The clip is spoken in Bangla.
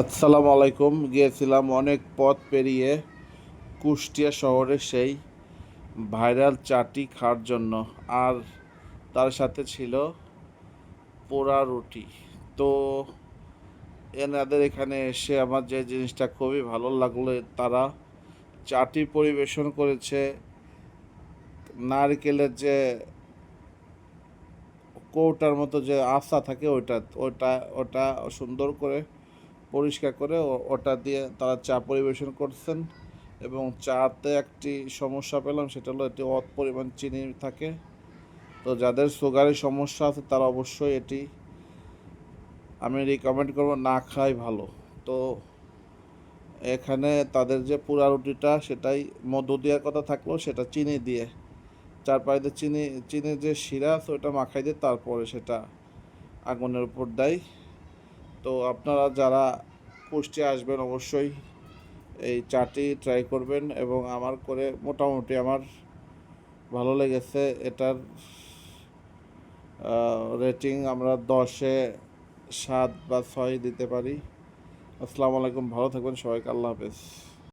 আসসালামু আলাইকুম। গিয়েছিলাম অনেক পথ পেরিয়ে কুষ্টিয়া শহরে সেই ভাইরাল চাটি খাওয়ার জন্য। আর তার সাথে ছিল পোড়া রুটি। তো এনাদের এখানে এসে আমার যে জিনিসটা খুবই ভালো লাগল, তারা চাটি পরিবেশন করেছে। নারকেলের যে কৌটার মতো যে আস্থা থাকে, ওইটা ওটা ওটা সুন্দর করে পরিষ্কার করে ওটা দিয়ে তারা চা পরিবেশন করছেন এবং চাতে একটি সমস্যা পেলাম, সেটা হলো এটি অত পরিমাণ চিনি থাকে। তো যাদের সুগারের সমস্যা আছে, তারা অবশ্যই এটি আমি রিকমেন্ড করব না খাই ভালো। তো এখানে তাদের যে পুরা রুটিটা, সেটাই মধু দেওয়ার কথা থাকল, সেটা চিনি দিয়ে। চার পাইতে চিনি, চিনির যে শিরা আছে, ওটা মাখাই দিয়ে তারপরে সেটা আগুনের উপর দেয়। তো আপনারা যারা কুষ্টিয়া আসবেন অবশ্যই এই চাটি ট্রাই করবেন এবং আমার করে মোটামুটি আমার ভালো লেগেছে। এটার রেটিং আমরা দশে সাত বা ছয় দিতে পারি। আসসালামু আলাইকুম, ভালো থাকবেন, সবাইকে আল্লাহ হাফেজ।